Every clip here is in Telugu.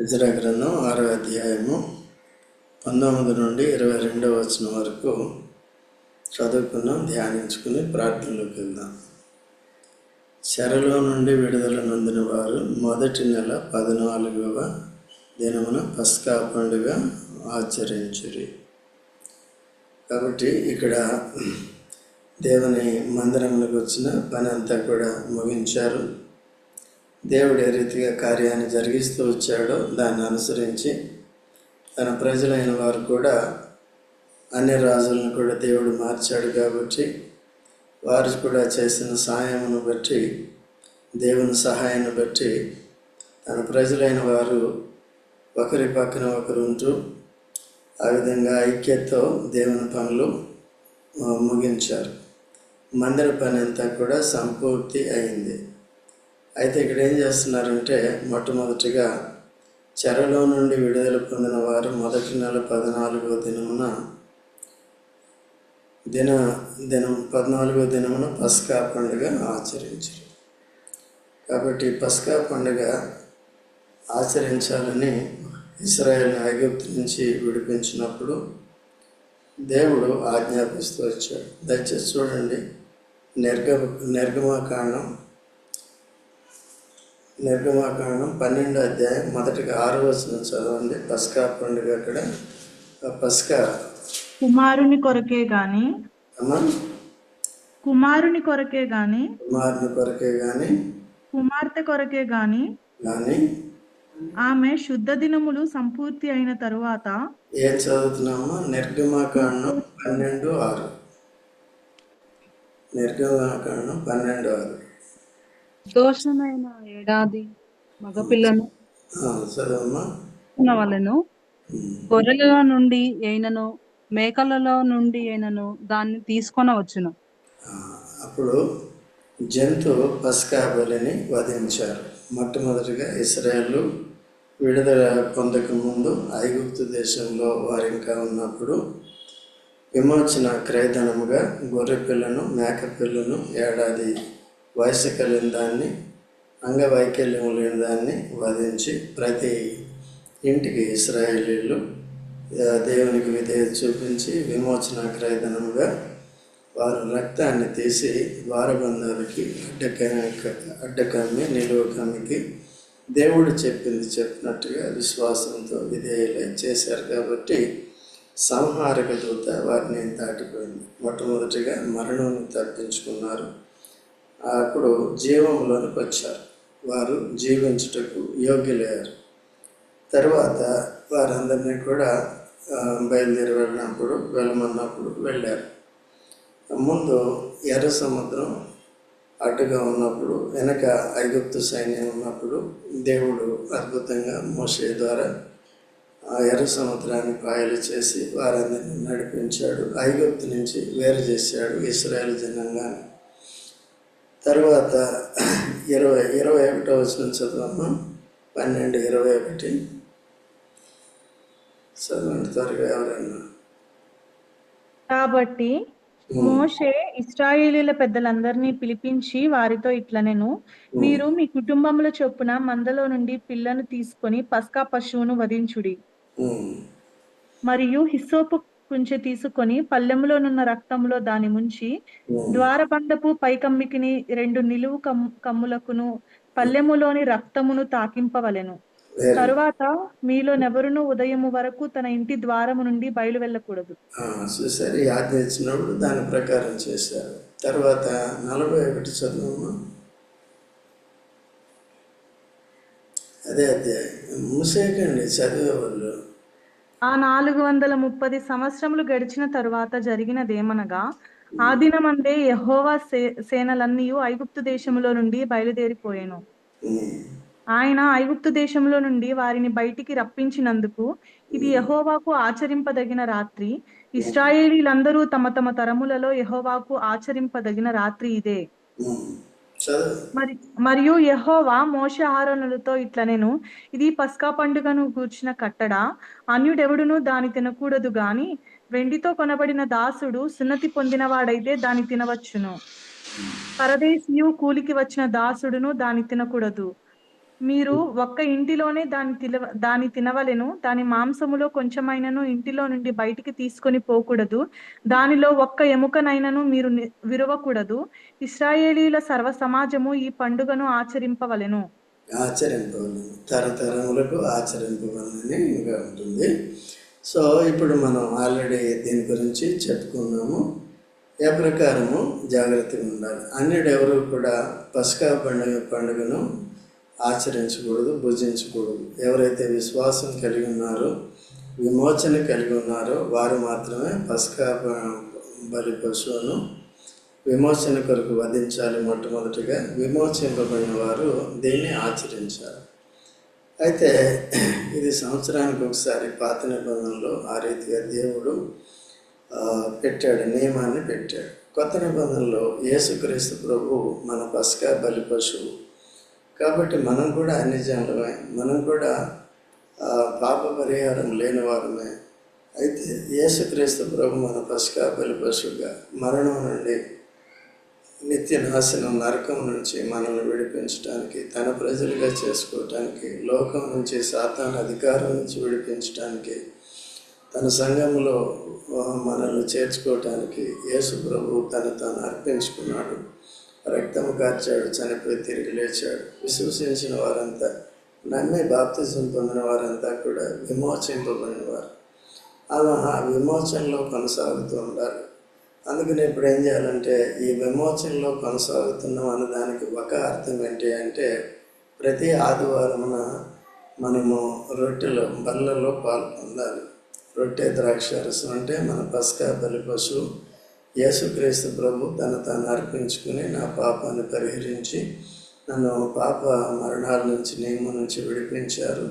ఇజ్రా గ్రంథం ఆరో అధ్యాయము పంతొమ్మిది నుండి ఇరవై రెండవ వచనం వరకు చదువుకున్నాం ధ్యానించుకుని ప్రార్థనలోకి వెళ్దాం. చెరలో నుండి విడుదల నొందిన వారు మొదటి నెల పద్నాలుగవ దినమున పస్కా పండుగ ఆచరించురి. కాబట్టి ఇక్కడ దేవుని మందిరంలోకి వచ్చిన పని అంతా కూడా ముగించారు. దేవుడు ఏ రీతిగా కార్యాన్ని జరిగిస్తూ వచ్చాడో దాన్ని అనుసరించి తన ప్రజలైన వారు కూడా అన్ని రాజులను కూడా దేవుడు మార్చాడు కాబట్టి వారు కూడా చేసిన సహాయమును బట్టి దేవుని సహాయాన్ని బట్టి తన ప్రజలైన వారు ఒకరి పక్కన ఒకరు ఉంటూ ఆ విధంగా ఐక్యతతో దేవుని పనులు ముగించారు. మందిర పని అంతా కూడా సంపూర్తి అయింది. అయితే ఇక్కడ ఏం చేస్తున్నారంటే మొట్టమొదటిగా చెరలో నుండి విడుదల పొందిన వారు మొదటి నెల పద్నాలుగో దినమున దిన దినం పద్నాలుగో దినమున పస్కా పండుగ ఆచరించారు. కాబట్టి పస్కా పండుగ ఆచరించాలని ఇస్రాయేల్ ఐగుప్తు నుంచి విడిపించినప్పుడు దేవుడు ఆజ్ఞాపిస్తూ వచ్చాడు. దయచేసి చూడండి నిర్గ నిర్గమాకాండం నిర్గమాకాండం పన్నెండో అధ్యాయం మొదటిగా ఆరు వచనం చదవండి. పస్కా పండుగ అక్కడ. పస్కా. కుమారుని కొరకే గాని. అమ్మ? కుమారుని కొరకే గాని. కుమారుని కొరకే కానీ కుమార్తె కొరకే గాని. కానీ ఆమె శుద్ధ దినములు సంపూర్తి అయిన తరువాత. ఏం చదువుతున్నామో? నిర్గమాకాండం పన్నెండు ఆరు. నిర్గమాకాండం పన్నెండు ఆరు. దోషమైన ఏడాది మగపిల్లను ఆ, చదవమ్మా వలెను గొర్రెల నుండి అయినను మేకలలో నుండి అయినను దాన్ని తీసుకొనవచ్చును ఆ, అప్పుడు జంతు పస్కా బలిని వధించారు. మొట్టమొదటిగా ఇస్రాయేల్ విడుదల పొందక ముందు ఐగుప్తు దేశంలో వారు ఇంకా ఉన్నప్పుడు విమోచన క్రయధనముగా గొర్రె పిల్లను మేక పిల్లను ఏడాది వయసు కలిగిన దాన్ని అంగవైకల్యం లేని దాన్ని వధించి ప్రతి ఇంటికి ఇస్రాయేలీలు దేవునికి విధేయత చూపించి విమోచన క్రయధనముగా వారు రక్తాన్ని తీసి ద్వారబంధాలకి అడ్డక అడ్డకమ్మి నిలువకమ్మికి దేవుడు చెప్పింది చెప్పినట్టుగా విశ్వాసంతో విధేయులై చేశారు కాబట్టి సంహారక దూత వారిని దాటిపోయింది. మొట్టమొదటిగా మరణం తప్పించుకున్నారు. అప్పుడు జీవంలోనికి వచ్చారు వారు జీవించుటకు యోగ్యులయ్యారు. తర్వాత వారందరినీ కూడా బయలుదేరి వెళ్ళినప్పుడు వెళ్ళమన్నప్పుడు వెళ్ళారు. ముందు ఎర్ర సముద్రం అడ్డుగా ఉన్నప్పుడు వెనక ఐగుప్తు సైన్యం ఉన్నప్పుడు దేవుడు అద్భుతంగా మోసే ద్వారా ఆ ఎర్ర సముద్రాన్ని పాయలు చేసి వారందరినీ నడిపించాడు. ఐగుప్తు నుంచి వేరు చేశాడు ఇస్రాయేల్ జనాంగాన్ని. తర్వాత ఇరవై ఇరవై ఒకటో వచ్చిన చదవమ్మా పన్నెండు ఇరవై ఒకటి. చదవండి త్వరగా ఎవరైనా. కాబట్టి మోషే ఇస్రాయేలీల పెద్దలందరినీ పిలిపించి వారితో ఇట్లనెను మీరు మీ కుటుంబముల చొప్పున మందలో నుండి పిల్లను తీసుకొని పస్కా పశువును వధించుడి. మరియు హిస్సోపు కుంచె తీసుకొని పల్లెములోనున్న రక్తములో దాని ముంచి ఉమ్. ద్వారబంధపు పైకమ్మికిని రెండు నిలువు కమ్- కమ్ములకును పల్లెములోని రక్తమును తాకింపవలెను. తరువాత మీలో నెవరును ఉదయము వరకు తన ఇంటి ద్వారము నుండి బయలు వెళ్ళకూడదు చూసారు ఇచ్చినప్పుడు దాని ప్రకారం చేశారు. తర్వాత నలభై ఒకటి చదువు అదే అధ్యాయం. మూసేయకండి చదివేవాళ్ళు ఆ నాలుగు వందల ముప్పది సంవత్సరములు గడిచిన తరువాత జరిగినదేమనగా ఆ దినమందే యహోవా సే సేనలన్నీ ఐగుప్తు దేశములో నుండి బయలుదేరిపోయాను. ఆయన ఐగుప్తు దేశంలో నుండి వారిని బయటికి రప్పించినందుకు ఇది యహోవాకు ఆచరింపదగిన రాత్రి. ఇస్రాయేలీలందరూ తమ తమ తరములలో యహోవాకు ఆచరింపదగిన రాత్రి ఇదే. మరియు యెహోవా మోషే ఆహారణలతో నేను ఇది పస్కా పండుగను గూర్చిన కట్టడ అన్యుడెవడును దాని తినకూడదు గాని వెండితో కొనబడిన దాసుడు సున్నతి పొందినవాడైతే దాని తినవచ్చును. పరదేశీయు కూలికి వచ్చిన దాసుడును దాని తినకూడదు. మీరు ఒక్క ఇంటిలోనే దాని తిన దాని తినవలెను. దాని మాంసములో కొంచెమైనను ఇంటిలో నుండి బయటికి తీసుకొని పోకూడదు. దానిలో ఒక్క ఎముకనైనను మీరు విరవకూడదు. ఇస్రాయేలీల సర్వ సమాజము ఈ పండుగను ఆచరింపవలెను. ఆచరింపవలను. తరతరములకు ఆచరింపవలని ఇంకా ఉంటుంది. సో ఇప్పుడు మనం ఆల్రెడీ దీని గురించి చెప్పుకున్నాము. ఏ ప్రకారము జాగ్రత్తగా ఉండాలి? అన్నిడు కూడా పసకా పండుగ పండుగను ఆచరించకూడదు భుజించకూడదు. ఎవరైతే విశ్వాసం కలిగి ఉన్నారో విమోచన కలిగి ఉన్నారో వారు మాత్రమే పసకా బలి పశువును విమోచన కొరకు వధించాలి మొట్టమొదటిగా. విమోచింపబడిన వారు దీన్ని ఆచరించాలి. అయితే ఇది సంవత్సరానికి ఒకసారి పాత నిబంధనలో ఆ రీతిగా దేవుడు పెట్టాడు నియమాన్ని పెట్టాడు. కొత్త నిబంధనలో యేసుక్రీస్తు ప్రభు మన పసకా బలి పశువు కాబట్టి మనం కూడా అన్ని జనులమే మనం కూడా పాప పరిహారం లేని వారమే. అయితే యేసుక్రీస్తు ప్రభు మన పసుగా బలి పశువుగా మరణం నుండి నిత్య నాశనం నరకం నుంచి మనల్ని విడిపించడానికి తన ప్రజలుగా చేసుకోవటానికి లోకం నుంచి సాతాన్ అధికారం నుంచి విడిపించడానికి తన సంఘంలో మనల్ని చేర్చుకోవటానికి యేసు ప్రభు తను తాను అర్పించుకున్నాడు. రక్తము కార్చాడు చనిపోయి తిరిగి లేచాడు. విశ్వసించిన వారంతా నమ్మి బాప్తిజం పొందిన వారంతా కూడా విమోచింపబడిన వారు అలా ఆ విమోచనలో కొనసాగుతూ ఉండాలి. అందుకని ఇప్పుడు ఏం చేయాలంటే ఈ విమోచనలో కొనసాగుతున్నాం అన్న దానికి ఒక అర్థం ఏంటి అంటే ప్రతి ఆదివారమున మనము రొట్టెలో బల్లలో పాలు పొందాలి. రొట్టె ద్రాక్షారసం అంటే మన పసుకా బలి పశువు యేసుక్రీస్తు ప్రభు తను తాను అర్పించుకుని నా పాపాన్ని పరిహరించి నన్ను పాప మరణాల నుంచి నియమం నుంచి విడిపించారు.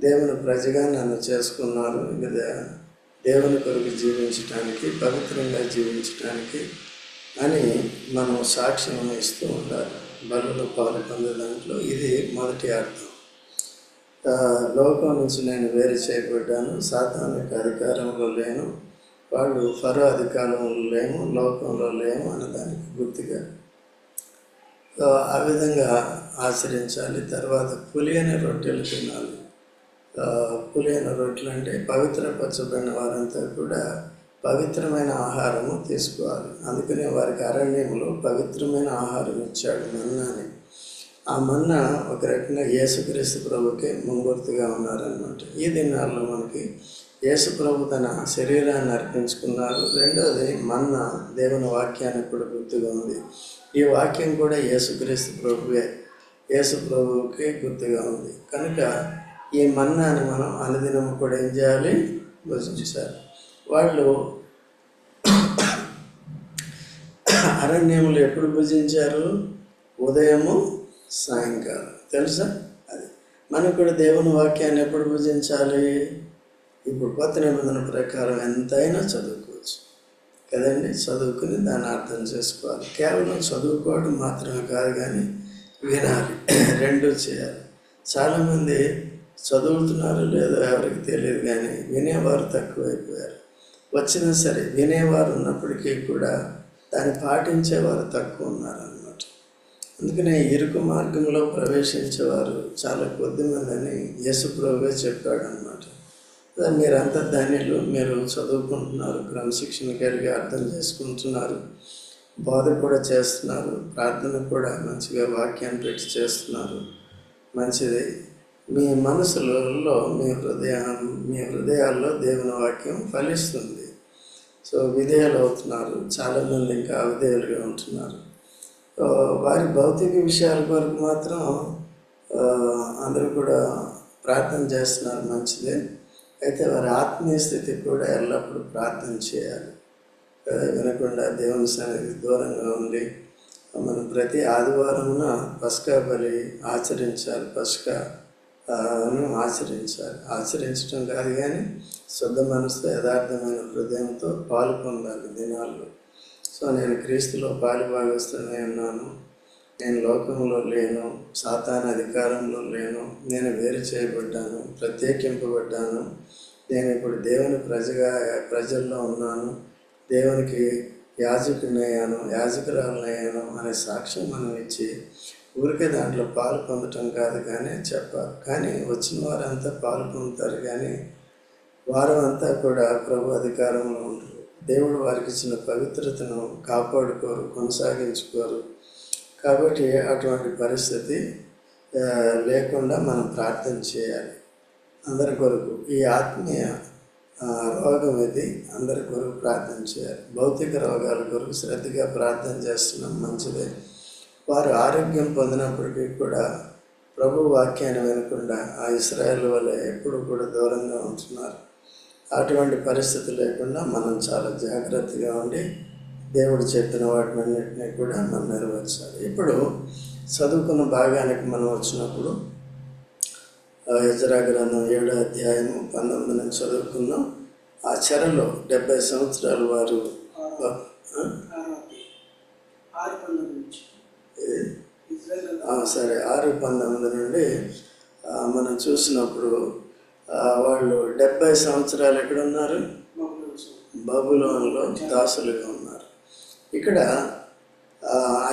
దేవుని ప్రజగా నన్ను చేసుకున్నారు. ఇక దేవుని కొరకు జీవించటానికి పవిత్రంగా జీవించటానికి అని మనం సాక్ష్యం ఇస్తూ ఉండాలి. బలలో పాలు పొందే దాంట్లో ఇది మొదటి అర్థం. లోకం నుంచి నేను వేరు చేయబడ్డాను. సాతానిక అధికారంలో లేను. వాళ్ళు ఫరో అధికారంలో లేము లోకంలో లేము అన్నదానికి గుర్తుగా. సో ఆ విధంగా ఆచరించాలి. తర్వాత పులియని రొట్టెలు తినాలి. పులియని రొట్టెలు అంటే పవిత్రపరచబడిన వారంతా కూడా పవిత్రమైన ఆహారము తీసుకోవాలి. అందుకనే వారికి అరణ్యంలో పవిత్రమైన ఆహారం ఇచ్చాడు మన్నాని. ఆ మన్నా ఒక రకంగా యేసుక్రీస్తు ప్రభుకే ముంగుర్తుగా ఉన్నారనమాట ఈ దినాల్లో మనకి యేసు ప్రభు తన శరీరాన్ని అర్పించుకున్నారు. రెండోది మన్న దేవుని వాక్యానికి కూడా గుర్తుగా ఉంది. ఈ వాక్యం కూడా యేసుక్రీస్తు ప్రభువే. యేసు ప్రభువుకి గుర్తుగా ఉంది. కనుక ఈ మన్నాని మనం అనుదినము కూడా ఏం చేయాలి? భుజించాలి. వాళ్ళు అరణ్యములు ఎప్పుడు భుజించారు? ఉదయము సాయంకాలం. తెలుసా? అది. మనం కూడా దేవుని వాక్యాన్ని ఎప్పుడు భుజించాలి? ఇప్పుడు కొత్త నిబంధన ప్రకారం ఎంతైనా చదువుకోవచ్చు. కదండి? చదువుకుని దాన్ని అర్థం చేసుకోవాలి. కేవలం చదువుకోవడం మాత్రమే కాదు కానీ వినాలి. రెండు చేయాలి. చాలామంది చదువుతున్నారు లేదో ఎవరికి తెలియదు కానీ వినేవారు తక్కువైపోయారు. వచ్చినా సరే వినేవారు ఉన్నప్పటికీ కూడా దాన్ని పాటించేవారు తక్కువ ఉన్నారన్నమాట. అందుకనే ఇరుకు మార్గంలో ప్రవేశించేవారు చాలా కొద్దిమంది అని యేసుప్రభువే చెప్పాడు అనమాట మీరంతా ధన్యులు. మీరు చదువుకుంటున్నారు క్రమశిక్షణ కలిగి అర్థం చేసుకుంటున్నారు బోధ కూడా చేస్తున్నారు ప్రార్థన కూడా మంచిగా వాక్యాన్ని పెట్టి చేస్తున్నారు. మంచిది. మీ మనసులలో మీ హృదయ మీ హృదయాల్లో దేవుని వాక్యం ఫలిస్తుంది. సో విధేయులు అవుతున్నారు. చాలామంది ఇంకా అవిధేయులుగా ఉంటున్నారు. వారి భౌతిక విషయాల కొరకు మాత్రం అందరూ కూడా ప్రార్థన చేస్తున్నారు. మంచిదే. అయితే వారి ఆత్మీయ స్థితి కూడా ఎల్లప్పుడూ ప్రార్థన చేయాలి. వినకుండా దేవుని సన్నిధి దూరంగా ఉండి మనం ప్రతి ఆదివారమున పసుకా బలి ఆచరించాలి పసుకాను ఆచరించాలి. ఆచరించడం కాదు కానీ శుద్ధ మనసుతో యథార్థమైన హృదయంతో పాలు పొందాలి దినాల్లో. సో నేను క్రీస్తులో పాలు భావిస్తూనే ఉన్నాను. నేను లోకంలో లేను సాతాన అధికారంలో లేను నేను వేరు చేయబడ్డాను ప్రత్యేకింపబడ్డాను. నేను ఇప్పుడు దేవుని ప్రజగా ప్రజల్లో ఉన్నాను. దేవునికి యాజకునయ్యాను యాజకురాలనయ్యాను అనే సాక్ష్యం మనం ఇచ్చి ఊరికే దాంట్లో పాలు పొందటం కాదు కానీ చెప్పాలి. కానీ వచ్చిన వారంతా పాలు పొందుతారు కానీ వారమంతా కూడా ప్రభు అధికారంలో ఉంటారు దేవుడు వారికి ఇచ్చిన పవిత్రతను కాపాడుకోరు కొనసాగించుకోరు. కాబట్టి అటువంటి పరిస్థితి లేకుండా మనం ప్రార్థన చేయాలి. అందరి కొరకు ఈ ఆత్మీయ రోగం ఇది అందరి కొరకు ప్రార్థన చేయాలి. భౌతిక రోగాల కొరకు శ్రద్ధగా ప్రార్థన చేస్తున్నాం మంచిదే. వారు ఆరోగ్యం పొందినప్పటికీ కూడా ప్రభు వాక్యాన్ని వినకుండా ఆ ఇస్రాయల్ వల్ల ఎప్పుడు కూడా దూరంగా ఉంటున్నారు. అటువంటి పరిస్థితి లేకుండా మనం చాలా జాగ్రత్తగా ఉండి దేవుడు చెప్పిన వాటినన్నింటినీ కూడా మనం నెరవేర్చాలి. ఇప్పుడు చదువుకున్న భాగానికి మనం వచ్చినప్పుడు యజరా గ్రంథం ఏడో అధ్యాయము పంతొమ్మిది నుంచి చదువుకున్నాం ఆ చెరలో డెబ్బై సంవత్సరాలు వారు సరే ఆరు పంతొమ్మిది నుండి మనం చూసినప్పుడు వాళ్ళు డెబ్బై సంవత్సరాలు ఎక్కడ ఉన్నారు బబులోన్లో దాసులుగా ఉన్నారు. ఇక్కడ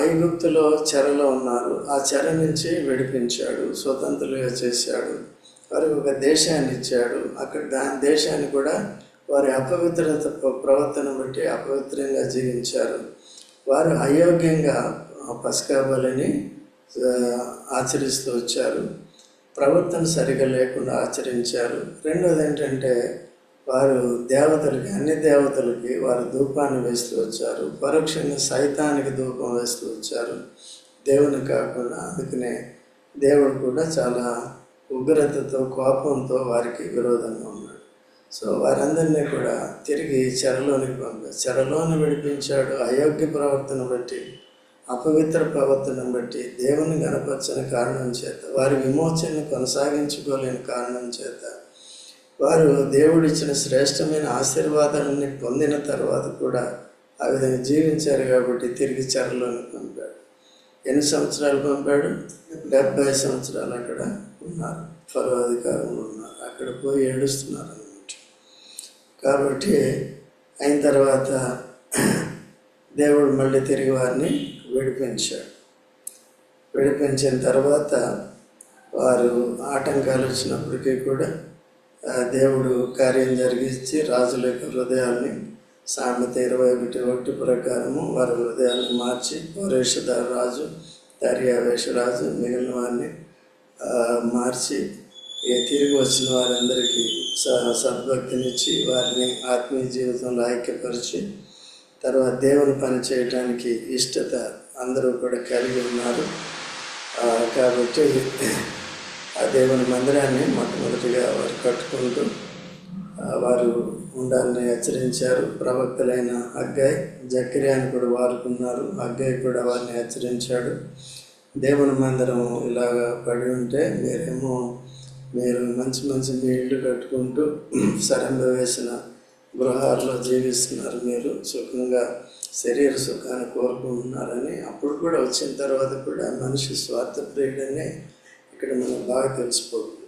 ఐగుప్తులో చెరలో ఉన్నారు. ఆ చెర నుంచి విడిపించాడు స్వతంత్రులుగా చేశాడు. వారికి ఒక దేశాన్ని ఇచ్చాడు. అక్కడ దాని దేశాన్ని కూడా వారి అపవిత్రత ప్రవర్తన బట్టి అపవిత్రంగా జీవించారు. వారు అయోగ్యంగా పసికాబలిని ఆచరిస్తూ వచ్చారు. ప్రవర్తన సరిగా లేకుండా ఆచరించారు. రెండోది ఏంటంటే వారు దేవతలకి అన్ని దేవతలకి వారు ధూపాన్ని వేస్తూ వచ్చారు. పరోక్షంగా సైతానికి ధూపం వేస్తూ వచ్చారు. దేవుని కాకుండా అందుకనే దేవుడు కూడా చాలా ఉగ్రతతో కోపంతో వారికి విరోధంగా ఉన్నాడు. సో వారందరినీ కూడా తిరిగి చెరలోనికి పంపారు. చెరలోని విడిపించాడు. అయోగ్య ప్రవర్తన బట్టి అపవిత్ర ప్రవర్తన బట్టి దేవుని గణపరచని కారణం చేత వారి విమోచనను కొనసాగించుకోలేని కారణం చేత వారు దేవుడిచ్చిన శ్రేష్టమైన ఆశీర్వాదాన్ని పొందిన తర్వాత కూడా ఆ విధంగా జీవించారు కాబట్టి తిరిగి చరలోని పంపాడు. ఎన్ని సంవత్సరాలు పంపాడు? డెబ్బై సంవత్సరాలు అక్కడ ఉన్నారు. పరో అధికారంలో ఉన్నారు. అక్కడ పోయి ఏడుస్తున్నారు అన్నమాట. కాబట్టి అయిన తర్వాత దేవుడు మళ్ళీ తిరిగి వారిని విడిపించాడు. విడిపించిన తర్వాత వారు ఆటంకాలు వచ్చినప్పటికీ కూడా దేవుడు కార్యం జరిగించి రాజుల యొక్క హృదయాల్ని సామెత ఇరవై ఒకటి ఒకటి ప్రకారము వారి హృదయాన్ని మార్చి పౌరేషధార రాజు దర్యావేష రాజు మిగిలిన వారిని మార్చి తిరిగి వచ్చిన వారందరికీ స సద్భక్తినిచ్చి వారిని ఆత్మీయ జీవితంలో ఐక్యపరిచి తర్వాత దేవుని పని చేయడానికి ఇష్టత అందరూ కూడా కలిగి ఉన్నారు. కాబట్టి ఆ దేవుని మందిరాన్ని మొట్టమొదటిగా వారు కట్టుకుంటూ వారు ఉండాలని హెచ్చరించారు. ప్రవక్తలైన అగ్గాయ్ జక్రియాని కూడా వారుకున్నారు అగ్గాయ్ కూడా వారిని హెచ్చరించాడు. దేవుని మందిరం ఇలాగా పడి ఉంటే మీరేమో మీరు మంచి మంచి మీ కట్టుకుంటూ సరంగ వేసిన గృహాల్లో జీవిస్తున్నారు మీరు. సుఖంగా శరీర సుఖాన్ని కోరుకుంటున్నారని. అప్పుడు కూడా వచ్చిన తర్వాత కూడా మనిషి స్వార్థ స్వార్థప్రియుడని ఇక్కడ మనకు బాగా తెలిసిపోతుంది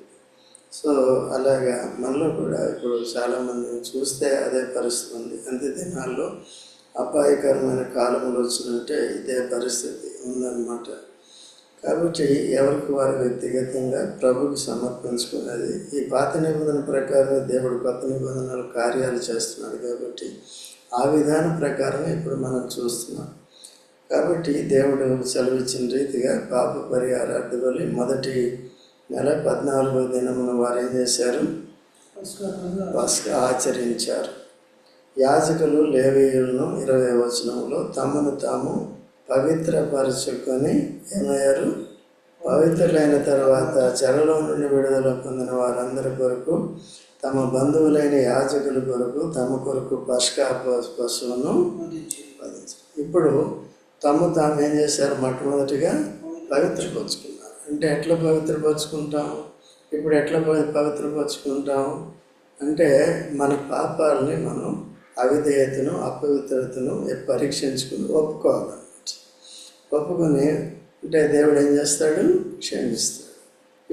సో అలాగా మనలో కూడా ఇప్పుడు చాలామందిని చూస్తే అదే పరిస్థితి ఉంది అంతే దినాల్లో అపాయకరమైన కాలంలో వచ్చినట్టే ఇదే పరిస్థితి ఉందన్నమాట. కాబట్టి ఎవరికి వారు వ్యక్తిగతంగా ప్రభుకి సమర్పించుకున్నది ఈ పాత నిబంధన ప్రకారం దేవుడు కొత్త నిబంధనలు కార్యాలు చేస్తున్నాడు కాబట్టి ఆ విధానం ప్రకారం ఇప్పుడు మనం చూస్తున్నాం. కాబట్టి దేవుడు సెలవిచ్చిన రీతిగా పాప పరిహారార్థ బలి మొదటి నెల పద్నాలుగో దినమున వారు ఏం చేశారు? పస్కా ఆచరించారు. యాజకులు లేవీయులను ఇరవై వచనంలో తమను తాము పవిత్రపరచుకొని ఏమయ్యారు? పవిత్రులైన తర్వాత చెరలో నుండి విడుదల పొందిన వారందరి కొరకు తమ బంధువులైన యాజకుల కొరకు తమ కొరకు పస్కా పశు- పశువును. ఇప్పుడు తమ తాము ఏం చేశారు? మొట్టమొదటిగా పవిత్రపరుచుకున్నారు అంటే ఎట్లా పవిత్రపరుచుకుంటాం ఇప్పుడు ఎట్లా పవిత్రపరుచుకుంటాం అంటే మన పాపాలని మనం అవిధేయతను అపవిత్రతను పరీక్షించుకుని ఒప్పుకోవాలన్నమాట. ఒప్పుకొని అంటే దేవుడు ఏం చేస్తాడు? క్షమిస్తాడు.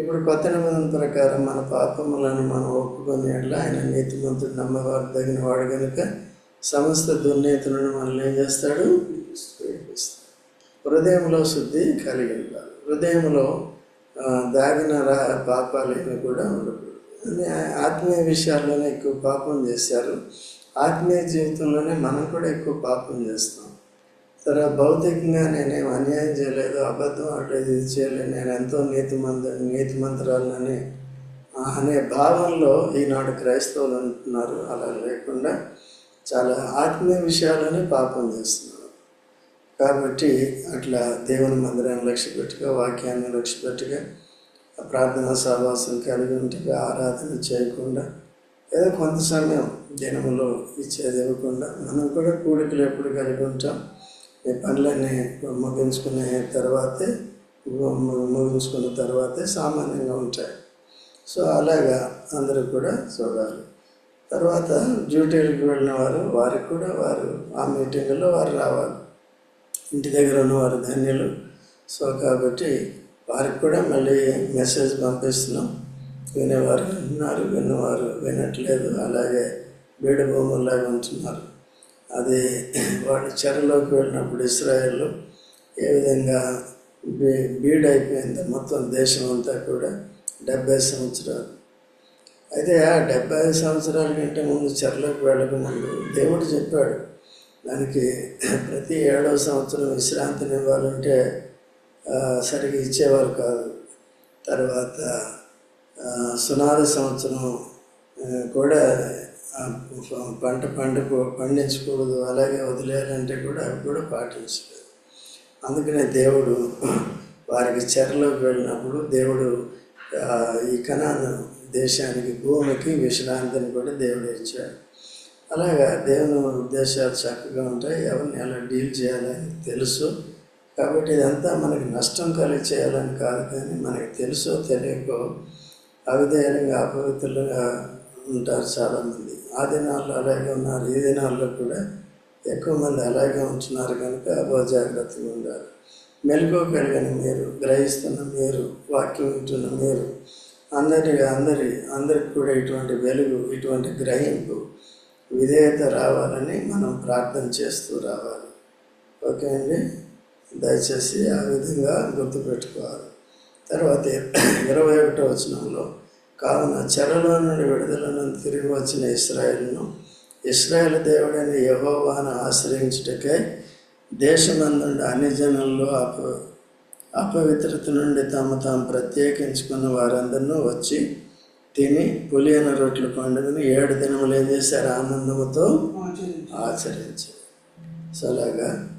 ఇప్పుడు కొత్త నిబంధన ప్రకారం మన పాపములను మనం ఒప్పుకొని ఎట్లా? ఆయన నీతిమంతుడు నమ్మవారు తగిన వాడు కనుక సమస్త దుర్నీతులను మనల్ని ఏం చేస్తాడు? హృదయంలో శుద్ధి కలిగి ఉండాలి. హృదయంలో దాగిన రా పాపాలు ఏమి కూడా ఉండకూడదు. ఆత్మీయ విషయాల్లోనే ఎక్కువ పాపం చేశారు. ఆత్మీయ జీవితంలోనే మనం కూడా ఎక్కువ పాపం చేస్తాం. తర్వాత భౌతికంగా నేనేం అన్యాయం చేయలేదు అబద్ధం అటు ఇది చేయలేదు నేను ఎంతో నీతి మంత్ర నీతి మంత్రాలని అనే భావంలో ఈనాడు క్రైస్తవులు అంటున్నారు అలా లేకుండా చాలా ఆత్మీయ విషయాలని పాపం చేస్తున్నారు. కాబట్టి అట్లా దేవుని మందిరాన్ని లక్ష్య పెట్టుగా వాక్యాన్ని లక్ష్య పెట్టుగా ప్రార్థన సహవాసం కలిగి ఉంటగా ఆరాధన చేయకుండా ఏదో కొంత సమయం దినములో ఇచ్చేది ఇవ్వకుండా మనం కూడా కూడికలు ఎప్పుడు కలిగి ఉంటాం. ఈ పనులన్నీ ముగించుకునే తర్వాతే ముగించుకున్న తర్వాతే సామాన్యంగా ఉంటాయి. సో అలాగా అందరూ కూడా చూడాలి. తర్వాత డ్యూటీలకు వెళ్ళిన వారు వారికి కూడా వారు ఆ మీటింగ్లో వారు రావాలి. ఇంటి దగ్గర ఉన్నవారు ధన్యులు. సో కాబట్టి వారికి కూడా మళ్ళీ మెసేజ్ పంపిస్తున్నాం. వినేవారు విన్నారు విన్నవారు వినట్లేదు. అలాగే బీడు భూముల్లాగా ఉంటున్నారు అది వాళ్ళు చెరలోకి వెళ్ళినప్పుడు ఇస్రాయల్లో ఏ విధంగా బీ బీడైపోయింది మొత్తం దేశం అంతా కూడా డెబ్బై సంవత్సరాలు అయితే ఆ డెబ్బై ఐదు సంవత్సరాల కంటే ముందు చెరలోకి వెళ్ళక ముందు దేవుడు చెప్పాడు దానికి ప్రతి ఏడవ సంవత్సరం విశ్రాంతిని ఇవ్వాలంటే సరిగ్గా ఇచ్చేవారు కాదు. తర్వాత సునాది సంవత్సరం కూడా పంట పండుకో పండించకూడదు అలాగే వదిలేయాలంటే కూడా అవి కూడా పాటించలేదు. అందుకనే దేవుడు వారికి చెరలోకి వెళ్ళినప్పుడు దేవుడు ఈ కణాను దేశానికి భూమికి విశ్రాంతిని కూడా దేవుడు ఇచ్చాడు. అలాగా దేవుని ఉద్దేశాలు చక్కగా ఉంటాయి. ఎవరిని ఎలా డీల్ చేయాలని తెలుసు. కాబట్టి ఇదంతా మనకి నష్టం కలిగి చేయాలని కాదు కానీ మనకి తెలుసో తెలియకో అవిధేయంగా అపవిత్రులుగా ఉంటారు చాలామంది. ఆ దినాల్లో అలాగే ఉన్నారు. ఈ దినాల్లో కూడా ఎక్కువ మంది అలాగే ఉంటున్నారు కనుక అపజాగ్రత్తగా ఉండాలి. మెలకు కలిగిన మీరు గ్రహిస్తున్న మీరు వాక్యం వింటున్న మీరు అందరి అందరి అందరికి కూడా ఇటువంటి వెలుగు ఇటువంటి గ్రహింపు విధేయత రావాలని మనం ప్రార్థన చేస్తూ రావాలి. ఓకే అండి? దయచేసి ఆ విధంగా గుర్తుపెట్టుకోవాలి. తర్వాత ఇరవై ఒకటో వచనంలో కావున చెరలో నుండి విడుదలను తిరిగి వచ్చిన ఇస్రాయేల్ను ఇస్రాయేల్ దేవుడైన యహోవాను ఆశ్రయించుటకై దేశమందుండి అన్ని జనంలో అప అపవిత్రత నుండి తమ తాము ప్రత్యేకించుకున్న వారందరినూ వచ్చి తిని పులియన రొట్టెల పండుగను ఏడు దినములు ఏం చేశారు? ఆనందముతో ఆచరించు. ఆచరించారు. సో అలాగా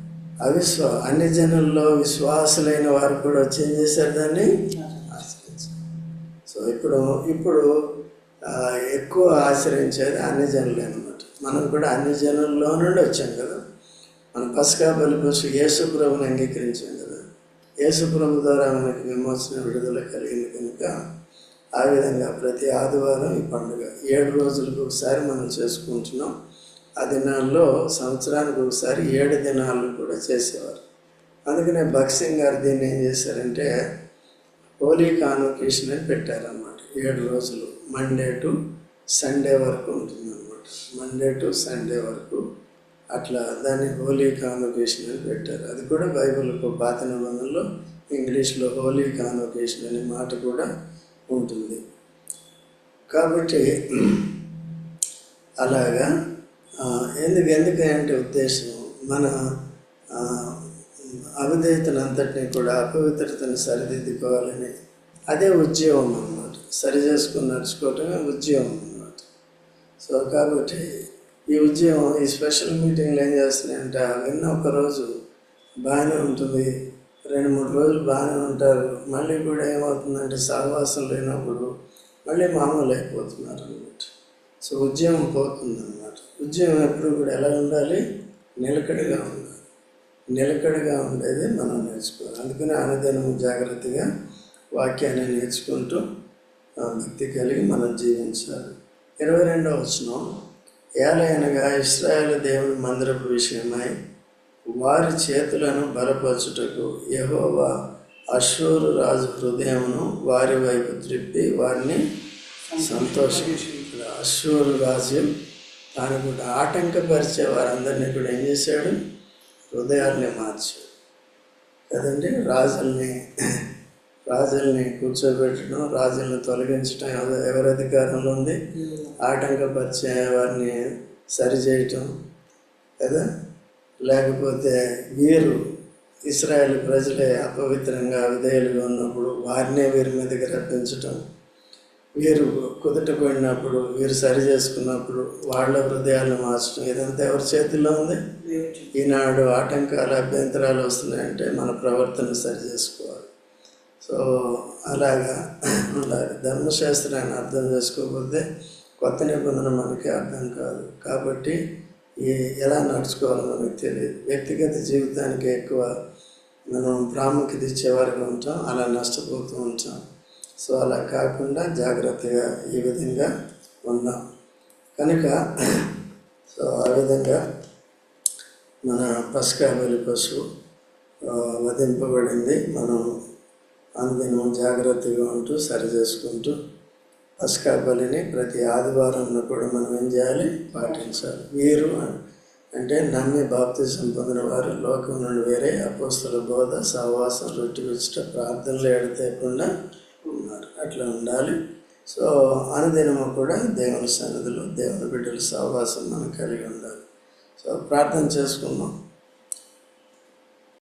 అవిశ్వా అన్ని జనుల్లో విశ్వాసులైన వారు కూడా వచ్చి ఏం చేశారు దాన్ని? ఆచరించారు. సో ఇప్పుడు ఇప్పుడు ఎక్కువ ఆచరించేది అన్ని జనులే అనమాట మనం కూడా అన్ని జనుల్లో నుండి వచ్చాం కదా. మన పసకా బలి పశు యేసు ప్రభుని అంగీకరించాం కదా. యేసుప్రభు ద్వారా మనకి విమోచన విడుదల కలిగింది కనుక ఆ విధంగా ప్రతి ఆదివారం ఈ పండుగ. ఏడు రోజులకు ఒకసారి మనం చేసుకుంటున్నాం. ఆ దినాల్లో సంవత్సరానికి ఒకసారి ఏడు దినాలు కూడా చేసేవారు. అందుకనే భక్సింగ్ గారు దీన్ని ఏం చేశారంటే హోలీ కాన్వకేషన్ అని పెట్టారన్నమాట. ఏడు రోజులు మండే టు సండే వరకు ఉంటుందన్నమాట. మండే టు సండే వరకు అట్లా దాన్ని హోలీ కాన్వకేషన్ అని పెట్టారు. అది కూడా బైబిల్ పాత నిబంధనలో ఇంగ్లీష్లో హోలీ కాన్వకేషన్ అనే మాట కూడా ఉంటుంది. కాబట్టి అలాగా ఎందుకు ఎందుకంటే ఉద్దేశం మన ఆ, కూడా అపవిత్రతను సరిదిద్దుకోవాలని. అదే ఉద్యోగం అన్నమాట. సరి చేసుకుని నడుచుకోవటమే ఉద్యోగం అన్నమాట. సో కాబట్టి ఈ ఉద్యమం ఈ స్పెషల్ మీటింగ్లు ఏం చేస్తున్నాయంటే విన్న ఒక రోజు బాగానే ఉంటుంది. రెండు మూడు రోజులు బాగానే ఉంటారు. మళ్ళీ కూడా ఏమవుతుందంటే సహవాసం లేనప్పుడు మళ్ళీ మామూలు అయిపోతున్నారు అన్నమాట. సో ఉద్యమం పోతుందన్నమాట. ఉద్యమం ఎప్పుడు కూడా ఎలా ఉండాలి? నిలకడగా ఉండాలి. నిలకడగా ఉండేది మనం నేర్చుకోవాలి. అందుకని అనుదినం జాగ్రత్తగా వాక్యాన్ని నేర్చుకుంటూ భక్తి కలిగి మనం జీవించాలి. ఇరవై రెండవ వచనం. ఏలయనగా ఇస్రాయేల్ దేవుని మందిరపు విషయమై వారి చేతులను బలపరచుటకు యహోవా అశ్వరు రాజు హృదయమును వారి వైపు త్రిప్పి వారిని సంతోషించి అశ్వరు రాజు తాను కూడా ఆటంకపరిచే వారందరినీ కూడా ఏం చేశాడు? హృదయాల్ని మార్చాడు. కదండి? రాజుల్ని రాజుల్ని కూర్చోబెట్టడం రాజుల్ని తొలగించడం ఎవ- ఎవరి అధికారంలో ఉంది? ఆటంకపరిచే వారిని సరిచేయటం కదా? లేకపోతే వీరు ఇస్రాయేల్ ప్రజలే అపవిత్రంగా విధేయులుగా ఉన్నప్పుడు వారినే వీరి మీదకి రప్పించటం వీరు కుదుటపడినప్పుడు వీరు సరి చేసుకున్నప్పుడు వాళ్ళ హృదయాలను మార్చడం ఇదంతా ఎవరి చేతిలో ఉంది? ఈనాడు ఆటంకాలు అభ్యంతరాలు వస్తున్నాయంటే మన ప్రవర్తన సరి చేసుకోవాలి. సో అలాగా. ఉండాలి ధర్మశాస్త్రాన్ని అర్థం చేసుకోకపోతే కొత్త నిబంధన మనకి అర్థం కాదు. కాబట్టి ఈ ఎలా నడుచుకోవాలో మనకు తెలియదు. వ్యక్తిగత జీవితానికి ఎక్కువ మనం ప్రాముఖ్యత ఇచ్చేవారుగా ఉంటాం అలా నష్టపోతూ ఉంటాం. సో అలా కాకుండా జాగ్రత్తగా ఈ విధంగా ఉందాం. కనుక సో ఆ విధంగా మన పసుకా బలి పశువు వధింపబడింది. మనం అందును జాగ్రత్తగా ఉంటూ సరి చేసుకుంటూ పసుకా బలిని ప్రతి ఆదివారం కూడా మనం ఏం చేయాలి? పాటించాలి. వీరు అంటే నమ్మి బాప్తిజం పొందిన వారు లోకం నుండి వేరే అపోస్తుల బోధ సహవాసం రొట్టి విచ్చట ప్రార్థనలు ఎడతేయకుండా ఉన్నారు. అట్లా ఉండాలి. సో అనుదినము కూడా దేవుని సన్నిధిలో దేవుని బిడ్డల సహవాసం మనం కలిగి ఉండాలి. సో ప్రార్థన చేసుకున్నాం